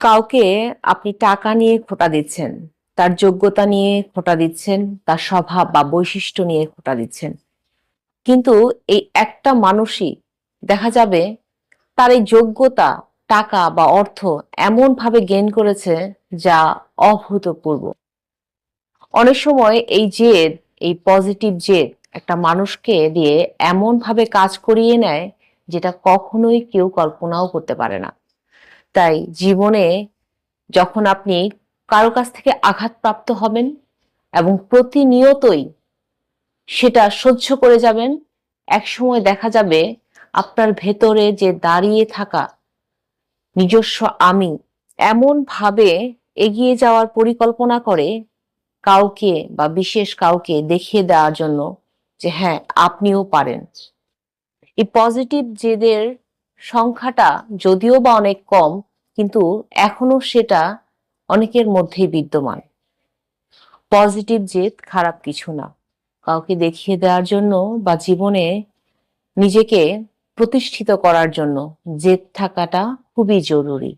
কাউকে আপনি টাকা নিয়ে খোটা দিচ্ছেন, তার যোগ্যতা নিয়ে খোটা দিচ্ছেন, তার স্বভাব বা বৈশিষ্ট্য নিয়ে খোটা দিচ্ছেন। কিন্তু এই একটা মানুষই, দেখা যাবে, তার এই যোগ্যতা, টাকা বা অর্থ এমন ভাবে গেইন করেছে যা অভূতপূর্ব। অনেক সময় এই জেদ, এই পজিটিভ জেদ একটা মানুষকে দিয়ে এমন ভাবে কাজ করিয়ে নেয় যেটা কখনোই কেউ কল্পনাও করতে পারে না। তাই জীবনে যখন আপনি কারও কাছ থেকে আঘাতপ্রাপ্ত হবেন এবং প্রতিনিয়তই সেটা সহ্য করে যাবেন, একসময় দেখা যাবে আপনার ভেতরে যে দাঁড়িয়ে থাকা নিজস্ব আমি এমন ভাবে এগিয়ে যাওয়ার পরিকল্পনা করে কাউকে বা বিশেষ কাউকে দেখিয়ে দেওয়ার জন্য যে হ্যাঁ আপনিও পারেন। এই পজিটিভ জেদের সংখ্যাটা যদিও বা অনেক কম কিন্তু এখনও সেটা অনেকের মধ্যেই বিদ্যমান। পজিটিভ জেদ খারাপ কিছু না। কাউকে দেখিয়ে দেওয়ার জন্য বা জীবনে নিজেকে প্রতিষ্ঠিত করার জন্য জেদ থাকাটা খুবই জরুরি।